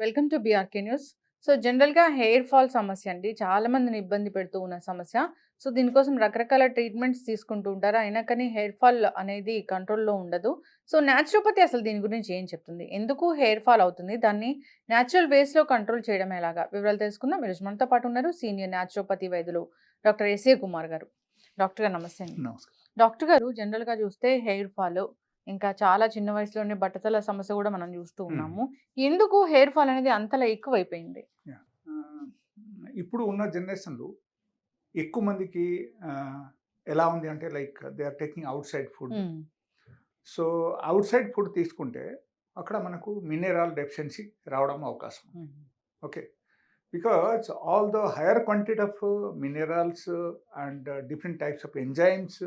Welcome to BRK news so జనరల్గా hair fall సమస్య అండి. చాలా మందిని ఇబ్బంది పెడుతూ ఉన్న సమస్య. సో దీనికోసం రకరకాల ట్రీట్మెంట్స్ తీసుకుంటూ ఉంటారు. అయినా కానీ హెయిర్ ఫాల్ అనేది కంట్రోల్లో ఉండదు. సో న్యాచురోపతి అసలు దీని గురించి ఏం చెప్తుంది? ఎందుకు హెయిర్ ఫాల్ అవుతుంది? దాన్ని న్యాచురల్ వేస్లో కంట్రోల్ చేయడం ఎలాగా? వివరాలు తెలుసుకుందాం. ఈరోజు మనతో పాటు ఉన్నారు. సీనియర్ న్యాచురోపతి వైద్యులు డాక్టర్ ఎస్ఏ కుమార్ గారు. డాక్టర్ గారు నమస్తే అండి. నమస్కారం. డాక్టర్ గారు జనరల్గా చూస్తే హెయిర్ ఫాల్ ఇంకా చాలా చిన్న వయసులోనే బట్టతల సమస్య కూడా మనం చూస్తూ ఉన్నాము. ఎందుకు హెయిర్ ఫాల్ అనేది అంతలా ఎక్కువైపోయింది? ఇప్పుడు ఉన్న జనరేషన్లో ఎక్కువ మందికి ఎలా ఉంది అంటే like they are taking outside food. So outside food తీసుకుంటే అక్కడ మనకు మినరల్ డెఫిషియన్సీ రావడం అవకాశం okay. Because all the higher quantity of minerals and different types of enzymes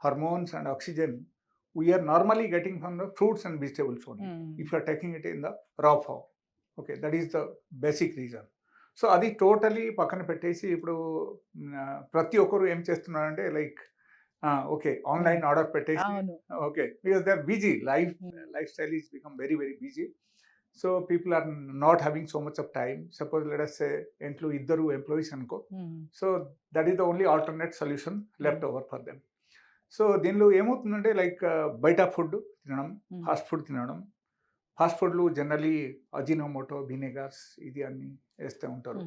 hormones and oxygen we're normally getting from the fruits and vegetables only um, if you are taking it in the raw form. Okay that is the basic reason so అది totally పక్కన పెట్టేసి ఇప్పుడు ప్రతి ఒక్కరు ఏం చేస్తున్నారంటే like okay online order పెట్టేసి okay because they are busy life. Lifestyle is become very very busy so people are not having so much of time suppose let's ఇంట్లో ఇద్దరు ఎంప్లాయీస్ అనుకో. So that is the only alternate solution left over for them so దీనిలో ఏమవుతుందంటే like బయట food తినడం fast food తినడం. Fast ఫుడ్లు generally Ajinomoto vinegars ఇది అన్ని వేస్తూ ఉంటారు.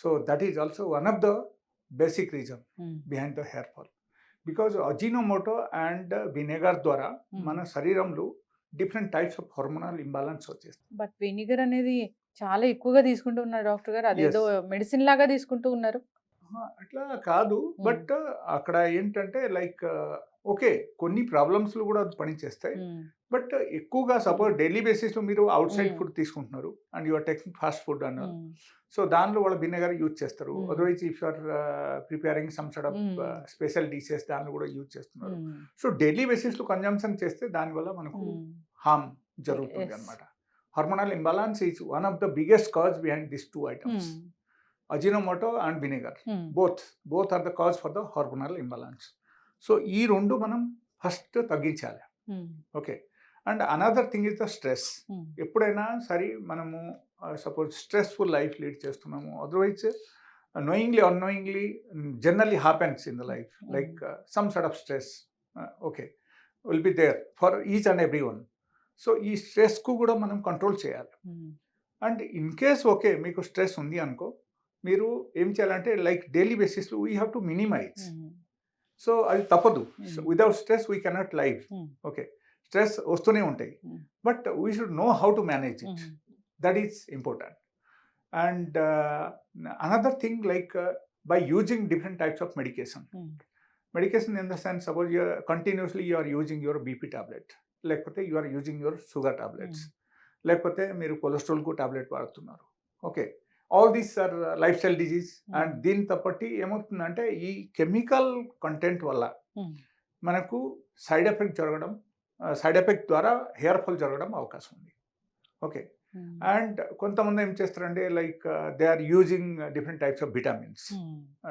So that is also one of the basic reason behind the hair fall. Because Ajinomoto and vinegar ద్వారా. మన శరీరంలో different types of hormonal imbalance వచ్చేస్తాయి. బట్ వెనిగర్ అనేది చాలా ఎక్కువగా తీసుకుంటూ ఉన్నారు డాక్టర్ గారు. అదేదో మెడిసిన్ లాగా తీసుకుంటూ ఉన్నారు. అట్లా కాదు. బట్ అక్కడ ఏంటంటే లైక్ ఓకే కొన్ని ప్రాబ్లమ్స్లు కూడా అది పనిచేస్తాయి బట్ ఎక్కువగా సపోజ్ డైలీ బేసిస్లో మీరు అవుట్ సైడ్. ఫుడ్ తీసుకుంటున్నారు and you're taking fast food అన్నారు. సో దానిలో వాళ్ళ విnegar యూజ్ చేస్తారు. Otherwise if you're preparing some side of. Special dishes దానిలో కూడా యూజ్ చేస్తున్నారు. సో డైలీ బేసిస్లో కన్జంప్షన్ చేస్తే దానివల్ల మనకు హార్మ్ జరుగుతుంది. అనమాట hormonal imbalance is one of the biggest cause behind this two items. Ajinomoto and um, both both are the cause for the hormonal imbalance so ఈ రెండు మనం ఫస్ట్ తగ్గించాలి. Okay and another thing is the stress ఎప్పుడైనా సరే మనము suppose stressful life lead చేస్తున్నాము. Otherwise knowingly unknowingly generally happens in the life. Like some side of stress okay will be there for each and every one so ఈ స్ట్రెస్కు కూడా మనం control చేయాలి. And in case okay మీకు stress ఉంది అనుకో మీరు ఏం చేయాలంటే లైక్ డైలీ బేసిస్లో we have to minimize so అది తప్పదు. Without stress we cannot live okay stress వస్తూనే ఉంటాయి. But we should know how to manage it that is important and another thing like by using different types of medication medication in the sense suppose you continuously you're using your BP tablet లేకపోతే you're using your sugar tablets లేకపోతే మీరు కొలెస్ట్రాల్కు tablet వాడుతున్నారు. Okay all these are lifestyle disease and Mm. దీంతో బట్టి ఏమవుతుందంటే ఈ chemical content వల్ల ఉమ్, మనకు సైడ్ ఎఫెక్ట్ జరగడం సైడ్ ఎఫెక్ట్ ద్వారా హెయిర్ ఫాల్ జరగడం అవకాశం ఉంది. ఓకే. ఉమ్, అండ్ కొంతమంది ఏం చేస్తారంటే like they are using different types of vitamins.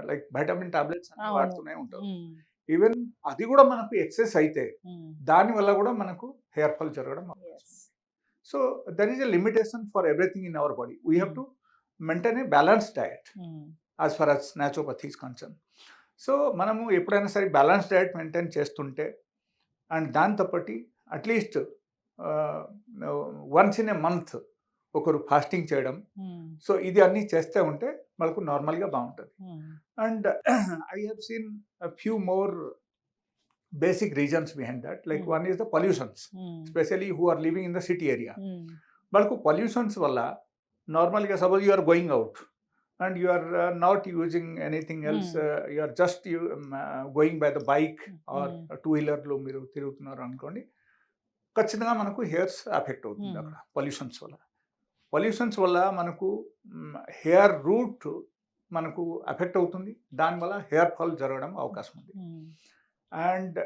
Like vitamin tablets. వాడుతూనే ఉంటారు. ఈవెన్ అది కూడా మనకు ఎక్సెస్ అయితే ఉమ్, దాని వల్ల కూడా మనకు హెయిర్ ఫాల్ జరగడం. So there is a limitation for everything in our body. We have to maintain a balance diet um, as far as naturopathy is concern so మనము ఎప్పుడైనా సరే బ్యాలెన్స్ డయట్ మెయింటైన్ చేస్తుంటే అండ్ దాంతో పాటు at least once in a month ఒకరు fasting చేయడం. So ఇది అన్నీ చేస్తే ఉంటే మనకు నార్మల్గా బాగుంటుంది. And I have seen few more basic reasons behind that like Hmm. One is the pollutions specially who are living in the city area మనకు పొల్యూషన్స్ వల్ల నార్మల్గా suppose you are going out and you are not using anything else you are just going by the bike or Hmm. Two వీలర్లో మీరు తిరుగుతున్నారు అనుకోండి ఖచ్చితంగా మనకు hairs affect అవుతుంది Hmm. అక్కడ పొల్యూషన్స్ వల్ల. పొల్యూషన్స్ వల్ల మనకు హెయిర్ రూట్ మనకు అఫెక్ట్ అవుతుంది. దానివల్ల హెయిర్ ఫాల్ జరగడం అవకాశం ఉంది. ఉమ్, and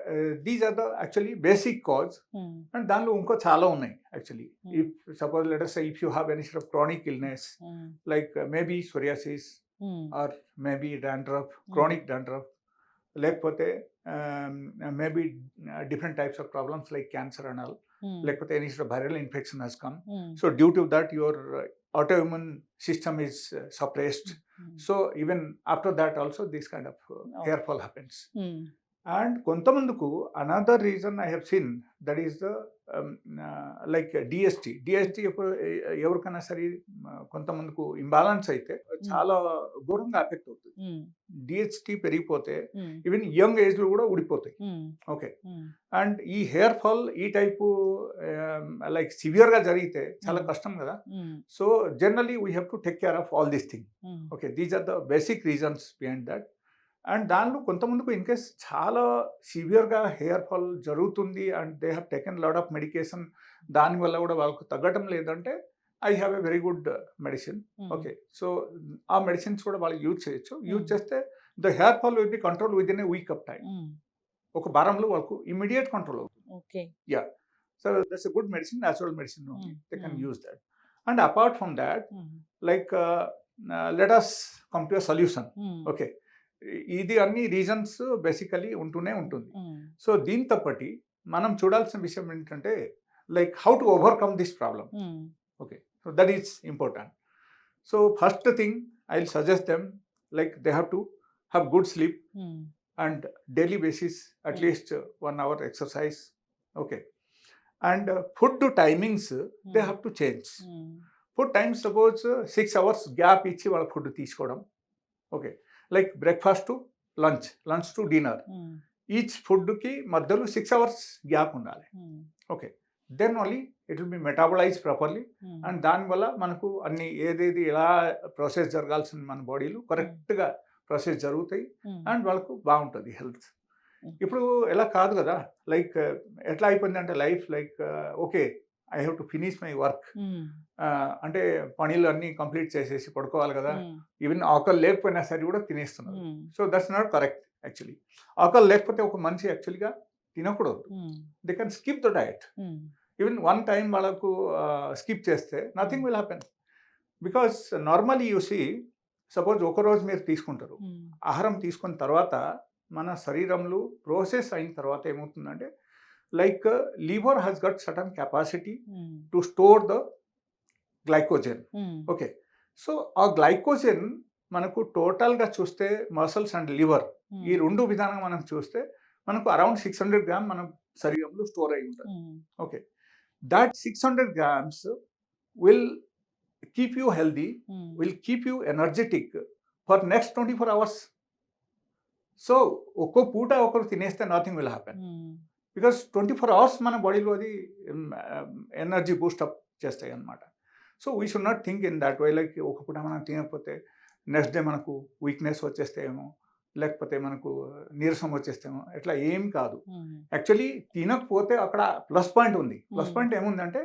these are the actually basic cause um, and దానిలో ఇంకో చాలా ఉన్నాయి actually Hmm. If suppose letters if you have any of chronic illness um, like maybe psoriasis um, or maybe dandruff chronic dandruff లేకపోతే maybe different types of problems like cancer and all Hmm. లేకపోతే any viral infection has come Hmm. So due to that your autoimmune system is uh, suppressed Hmm. so even after that also this kind of uh, Okay. hair fall happens Hmm. And కొంతమందుకు another reason I have seen that is the like DST DST ఎవరికైనా సరే కొంతమందికి imbalance అయితే చాలా ఘోరంగా effect అవుతుంది. DHT పెరిగిపోతే. Even young ఏజ్లో కూడా ఊడిపోతాయి. ఓకే. అండ్ ఈ హెయిర్ ఫాల్ ఈ టైపు లైక్ సివియర్గా జరిగితే చాలా. కష్టం కదా. So generally we have to take care of all this thing. Okay these are the basic reasons behind that and దానిలో కొంతమందికి ఇన్ కేస్ చాలా సివియర్గా హెయిర్ ఫాల్ జరుగుతుంది and they have taken lot of medication దానివల్ల కూడా వాళ్ళకు తగ్గటం లేదంటే I have a very good medicine. Okay so ఆ మెడిసిన్స్ కూడా వాళ్ళు యూజ్ చేయొచ్చు యూజ్. చేస్తే the hair fall will be control within a week of time. ఒక వారంలో వాళ్ళకు ఇమీడియట్ కంట్రోల్ అవుతుంది Okay. So that's a good medicine natural medicine. They can. Use that and apart from that. Like let us come to solution. Okay ఇది అన్ని reasons basically ఉంటూనే ఉంటుంది. So దీంతో పట్టి మనం చూడాల్సిన విషయం ఏంటంటే like how to overcome this problem. Okay. So that is important. So first thing I will suggest them like they have to have good sleep hour exercise okay and uh, food to timings uh, they Mm. have to change Hmm. Food time suppose six hours gap ఇచ్చి వాళ్ళ food తీసుకోవడం. Okay. Like breakfast to lunch lunch to dinner Hmm. Each ఫుడ్కి మధ్యలో six hours gap ఉండాలి Hmm. Okay then only it will be metabolize properly Hmm. And దానివల్ల మనకు అన్ని ఏదేది ఎలా ప్రాసెస్ జరగాల్సిన మన బాడీలో కరెక్ట్గా ప్రాసెస్ జరుగుతాయి. అండ్ వాళ్ళకు బాగుంటుంది హెల్త్. ఇప్పుడు ఎలా కాదు కదా లైక్ ఎట్లా అయిపోయింది అంటే life like okay I have to finish my work. అంటే పనులు అన్నీ కంప్లీట్ చేసేసి పడుకోవాలి కదా. ఈవెన్ ఆకలి లేకపోయినా సరే కూడా తినేస్తున్నారు. So that's not correct actually ఆకలి లేకపోతే ఒక మనిషి యాక్చువల్గా తినకూడదు. They can skip the diet. Even one time వాళ్ళకు స్కిప్ చేస్తే nothing will happen because normally you see suppose ఒకరోజు మీరు తీసుకుంటారు. ఆహారం తీసుకున్న తర్వాత మన శరీరంలో ప్రాసెస్ అయిన తర్వాత ఏమవుతుందంటే like liver has got certain capacity Hmm. To store the glycogen Hmm. Okay so ఆ గ్లైకోజన్ మనకు టోటల్గా చూస్తే మసల్స్ అండ్ లివర్ Hmm. ఈ రెండు విధానంగా మనం చూస్తే మనకు అరౌండ్ సిక్స్ హండ్రెడ్ గ్రామ్ మన శరీరంలో స్టోర్ అయి ఉంటుంది Hmm. Okay that six hundred grams will keep you healthy Hmm. Will keep you energetic for next twenty four hours so ఒక్కో పూట ఒకరు తినేస్తే nothing will happen Hmm. Because twenty four hours మన బాడీలో అది ఎనర్జీ బూస్టప్ చేస్తాయి అన్నమాట so we should not think in that way like ఒక పూట మనం తినకపోతే నెక్స్ట్ డే మనకు వీక్నెస్ వచ్చేస్తేమో లేకపోతే మనకు నీరసం వచ్చేస్తేమో ఇట్లా ఏం కాదు. యాక్చువల్లీ తినకపోతే అక్కడ ప్లస్ పాయింట్ ఉంది ప్లస్. పాయింట్ ఏముందంటే.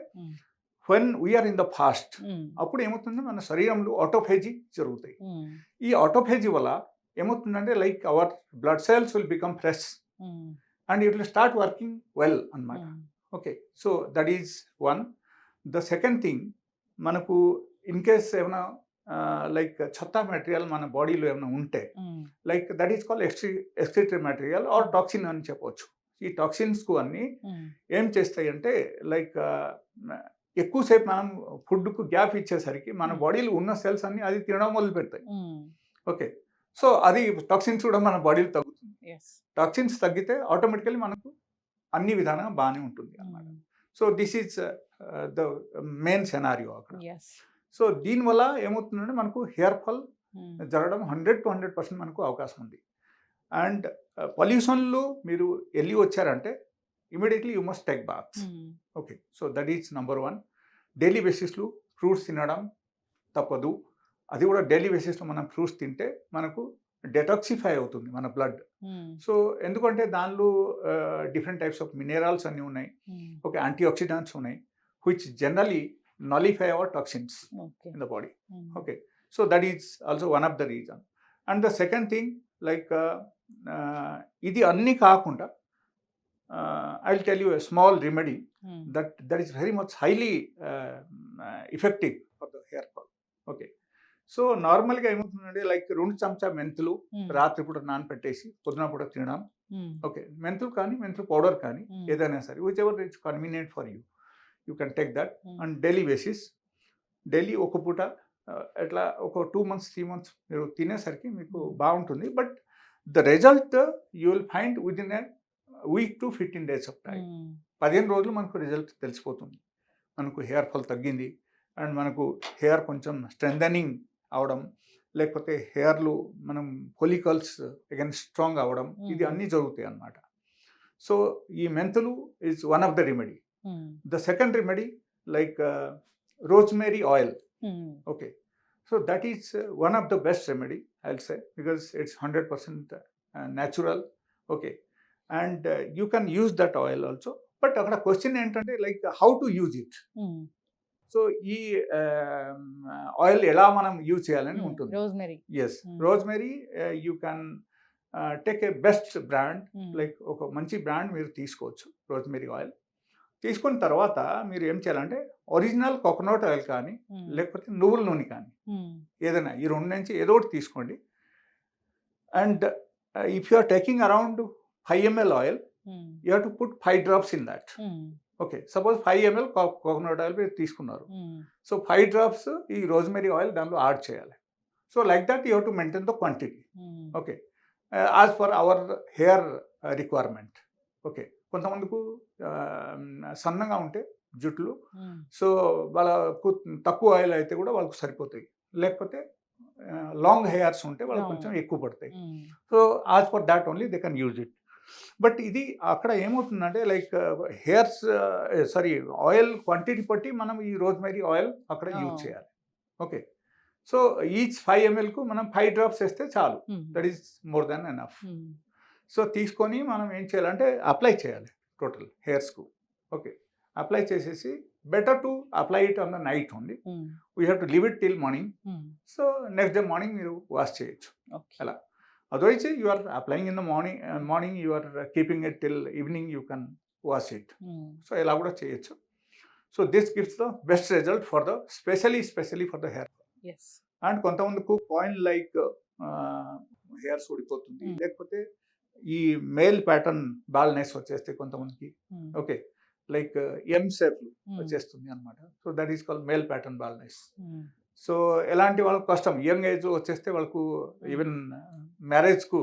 When we are in the fast. అప్పుడు ఏమవుతుంది మన శరీరంలో ఆటోఫేజీ జరుగుతాయి. ఈ ఆటోఫేజీ వల్ల ఏమవుతుందంటే like our blood cells will become fresh. And it will start working well అన్నమాట Hmm. Okay so that is one the second thing మనకు ఇన్ కేస్ ఏమైనా లైక్ చెత్త మెటీరియల్ మన బాడీలో ఏమైనా ఉంటే Hmm. Like that is call ఎక్స్ట్రీ excretory material or toxin అని చెప్పవచ్చు ఈ టాక్సిన్స్కు అన్నీ Hmm. ఏం చేస్తాయి అంటే లైక్ ఎక్కువసేపు మనం ఫుడ్కు గ్యాప్ ఇచ్చేసరికి మన Hmm. బాడీలో ఉన్న సెల్స్ అన్ని అది తినడం మొదలు పెడతాయి Hmm. ఓకే సో అది టాక్సిన్స్ కూడా మన బాడీలో తగ్గుతుంది. టాక్సిన్స్ తగ్గితే ఆటోమేటికల్లీ మనకు అన్ని విధానంగా బాగానే ఉంటుంది అన్నమాట. So this is the main scenario అక్కడ. సో దీనివల్ల ఏమవుతుందంటే మనకు హెయిర్ ఫాల్ Hmm. జరగడం హండ్రెడ్ టు హండ్రెడ్ పర్సెంట్ మనకు అవకాశం ఉంది అండ్ పొల్యూషన్లో మీరు వెళ్ళి వచ్చారంటే immediately you must take baths. Okay so that is number one daily బేసిస్లో ఫ్రూట్స్ తినడం తప్పదు అది కూడా డైలీ బేసిస్లో మనం ఫ్రూట్స్ తింటే మనకు డెటాక్సిఫై అవుతుంది మన బ్లడ్. సో ఎందుకంటే దానిలో డిఫరెంట్ టైప్స్ ఆఫ్ మినరల్స్ అన్నీ ఉన్నాయి. ఓకే యాంటీ ఆక్సిడెంట్స్ ఉన్నాయి which generally nullify our toxins. In the body. Okay so that is also one of the reason and the second thing like ఇది అన్నీ కాకుండా I will tell you a small remedy. That that is very much highly effective for the hair fall okay so నార్మల్గా ఏమవుతుందంటే like రెండు చెంచా మెంతులు ఉమ్, రాత్రి పూట నానపెట్టేసి పొద్దున పూట తినడం. ఓకే. మెంతులు కానీ మెంతులు పౌడర్ కానీ. ఏదైనా సరే whichever it's convenient for you you can take that. And daily basis daily ఒక పూట ఆ, ఎట్లా ఒక టూ మంత్స్ త్రీ మంత్స్ మీరు తినేసరికి మీకు. బాగుంటుంది. But the result you will find within week to fifteen days of time పదిహేను రోజులు మనకు రిజల్ట్ తెలిసిపోతుంది. మనకు హెయిర్ ఫాల్ తగ్గింది. అండ్ మనకు హెయిర్ కొంచెం స్ట్రెంథనింగ్ అవడం లేకపోతే హెయిర్లు మనం పొలికల్స్ అగైన్ స్ట్రాంగ్ అవడం ఇది. అన్నీ జరుగుతాయి అన్నమాట. సో ఈ మెంతులు is one of the remedy the second remedy like rosemary oil that is uh, one of the best remedy i'll say because it's 100% uh, natural. Okay. And uh, you can use that oil also. But అక్కడ question ఏంటంటే like how to use it so ఈ oil ఎలా మనం use చేయాలని ఉంటుంది. Rosemary. Yes. Rosemary you can take a best brand. Like ఒక మంచి brand మీరు తీసుకోవచ్చు రోజ్మెరీ ఆయిల్. తీసుకున్న తర్వాత మీరు ఏం చేయాలంటే ఒరిజినల్ కోకోనట్ ఆయిల్ కానీ లేకపోతే నువ్వుల నూనె కానీ ఏదైనా ఈ రెండు నుంచి ఏదో ఒకటి తీసుకోండి. And if you are taking around five ml oil you have to put five drops in that. Okay suppose five ml coconut oil మీరు తీసుకున్నారు. సో ఫైవ్ డ్రాప్స్ ఈ రోజ్మెరీ ఆయిల్ దానిలో యాడ్ చేయాలి. So like that you have to maintain the quantity okay as per our hair requirement okay కొంతమందికి సన్నగా ఉంటే జుట్లు so వాళ్ళకు తక్కువ ఆయిల్ అయితే కూడా వాళ్ళకు సరిపోతాయి. లేకపోతే లాంగ్ హెయిర్స్ ఉంటే వాళ్ళకి. కొంచెం ఎక్కువ పడతాయి. So as per that only they can use it but ఇది అక్కడ ఏమవుతుందంటే like hairs sorry oil quantity బట్టి మనం ఈ రోజ్మెరీ ఆయిల్ అక్కడ యూజ్. చేయాలి. ఓకే. సో ఈచ్ ఫైవ్ ఎంఎల్కు మనం ఫైవ్ డ్రాప్స్ వేస్తే చాలు. That is more than enough. So తీసుకొని మనం ఏం చేయాలంటే అప్లై చేయాలి టోటల్ హెయిర్స్కు. ఓకే. అప్లై చేసేసి better to apply it on the night only. Um, we have to leave it till morning. So next day morning మీరు వాష్ చేయొచ్చు. అలా. Otherwise you are applying in the morning morning you are keeping it till evening you can wash it so ఇలా కూడా చేయొచ్చు so this gives the best result for the specially specially for the hair and కొంతమందికి coin like hairs ఊడిపోతుంది. Hmm. లేకపోతే ఈ male pattern baldness వచ్చేస్తే కొంతమందికి okay like ఎం shape వచ్చేస్తుంది అనమాట so that is call male pattern baldness so ఎలాంటి వాళ్ళకి కష్టం? యంగ్ ఏజ్ వచ్చేస్తే వాళ్ళకు ఈవెన్ మ్యారేజ్కు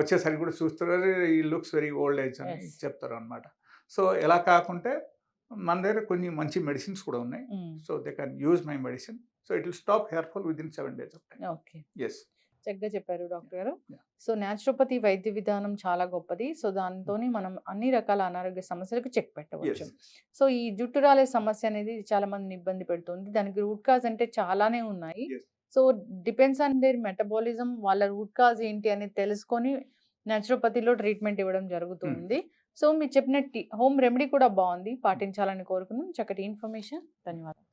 వచ్చేసరికి కూడా చూస్తారు. ఈ లుక్స్ వెరీ ఓల్డ్ ఏజ్ అని. చెప్తారు అనమాట సో ఎలా కాకుంటే మన దగ్గర కొన్ని మంచి మెడిసిన్స్ కూడా ఉన్నాయి. So they can use my medicine. So it will stop hair fall within seven days of time okay. Yes చక్కగా చెప్పారు డాక్టర్ గారు. సో న్యాచురోపతి వైద్య విధానం చాలా గొప్పది. సో దాంతోని మనం అన్ని రకాల అనారోగ్య సమస్యలకు చెక్ పెట్టవచ్చు. సో ఈ జుట్టు రాలే సమస్య అనేది చాలా మందిని ఇబ్బంది పెడుతుంది. దానికి రూట్ కాజ్ అంటే చాలానే ఉన్నాయి. So depends on their metabolism వాళ్ళ రూట్ కాజ్ ఏంటి అనేది తెలుసుకొని న్యాచురోపతిలో ట్రీట్మెంట్ ఇవ్వడం జరుగుతుంది. సో మీరు చెప్పిన హోమ్ రెమెడీ కూడా బాగుంది. పాటించాలని కోరుకున్నాం చక్కటి ఇన్ఫర్మేషన్. ధన్యవాదాలు.